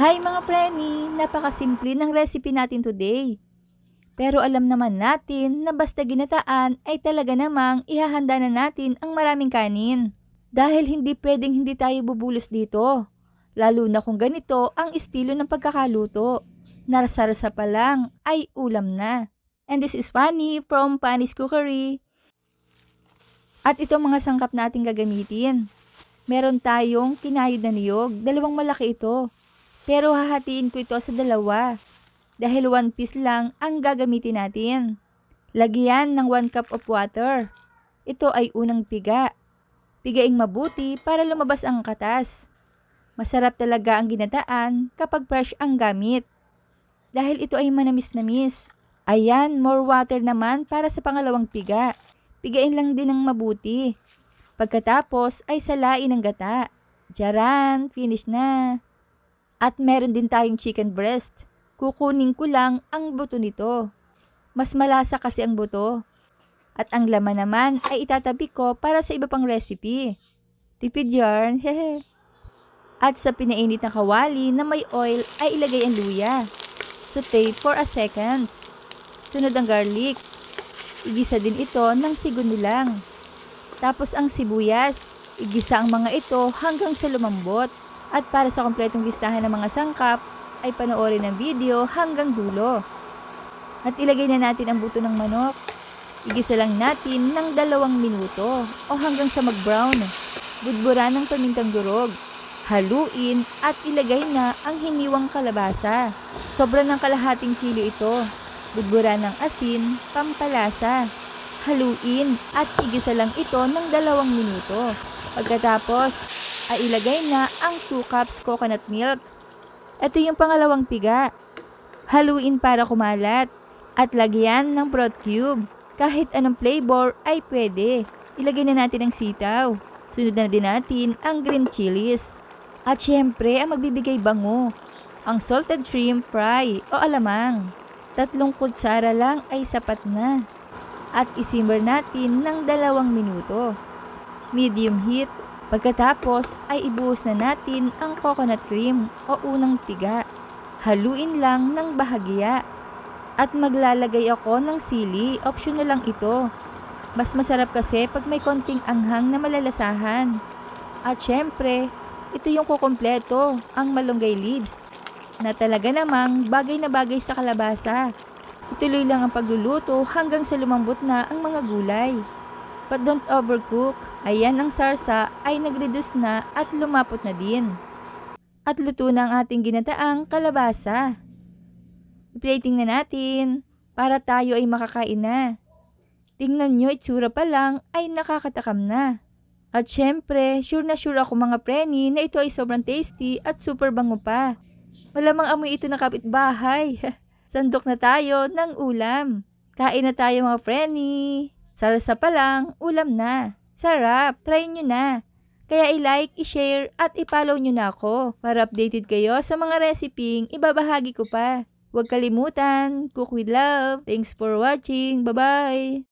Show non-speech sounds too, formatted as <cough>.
Hi mga preni! Napakasimple ng recipe natin today. Pero alam naman natin na basta ginataan ay talaga namang ihahanda na natin ang maraming kanin. Dahil hindi pwedeng hindi tayo bubulos dito. Lalo na kung ganito ang estilo ng pagkakaluto. Narasarsa pa lang ay ulam na. And this is Fanny from Fanny's Cookery. At ito mga sangkap natin gagamitin. Meron tayong kinayod na niyog, dalawang malaki ito. Pero hahatiin ko ito sa dalawa. Dahil one piece lang ang gagamitin natin. Lagyan ng 1 cup of water. Ito ay unang piga. Pigaing mabuti para lumabas ang katas. Masarap talaga ang ginataan kapag fresh ang gamit. Dahil ito ay manamis-namis. Ayan, more water naman para sa pangalawang piga. Pigain lang din ng mabuti. Pagkatapos ay salain ng gata. Jaran, finish na. At meron din tayong chicken breast. Kukunin ko lang ang buto nito. Mas malasa kasi ang buto. At ang laman naman ay itatabi ko para sa iba pang recipe. Tipid yarn, <laughs> hehe. At sa pinainit na kawali na may oil ay ilagay ang luya. Saute for a seconds. Sunod ang garlic. Igisa din ito ng segundo lang. Tapos ang sibuyas. Igisa ang mga ito hanggang sa lumambot. At para sa kompletong listahan ng mga sangkap, ay panoorin ang video hanggang dulo. At ilagay na natin ang buto ng manok. Igisa lang natin ng dalawang minuto o hanggang sa mag-brown. Budburan ng pamintang durog. Haluin at ilagay na ang hiniwang kalabasa. Sobra ng kalahating kilo ito. Budburan ng asin, pampalasa. Haluin at igisa lang ito ng dalawang minuto. Pagkatapos, ay ilagay na ang 2 cups coconut milk. Ito yung pangalawang piga. Haluin para kumalat at lagyan ng broth cube. Kahit anong flavor ay pwede. Ilagay na natin ang sitaw. Sunod na din natin ang green chilies. At syempre ang magbibigay bango. Ang salted shrimp fry o alamang. Tatlong kutsara lang ay sapat na. At isimmer natin ng dalawang minuto. Medium heat Pagkatapos ay ibuhos na natin ang coconut cream o unang piga. Haluin lang ng bahagya. At maglalagay ako ng sili, optional lang ito. Mas masarap kasi pag may konting anghang na malalasahan. At syempre, ito yung kukompleto, ang malunggay leaves, na talaga namang bagay na bagay sa kalabasa. Ituloy lang ang pagluluto hanggang sa lumambot na ang mga gulay. But don't overcook. Ayan ang sarsa ay nag-reduce na at lumapot na din. At luto na ang ating ginataang kalabasa. Plating na natin para tayo ay makakain na. Tingnan nyo, itsura pa lang ay nakakatakam na. At syempre, sure na sure ako mga preni na ito ay sobrang tasty at super bango pa. Malamang amoy ito na kapitbahay. <laughs> Sandok na tayo ng ulam. Kain na tayo mga preni. Sarasa pa lang, ulam na. Sarap, try nyo na. Kaya i-like, i-share at i-follow nyo na ako para updated kayo sa mga reseping ibabahagi ko pa. Huwag kalimutan, cook with love. Thanks for watching. Bye-bye!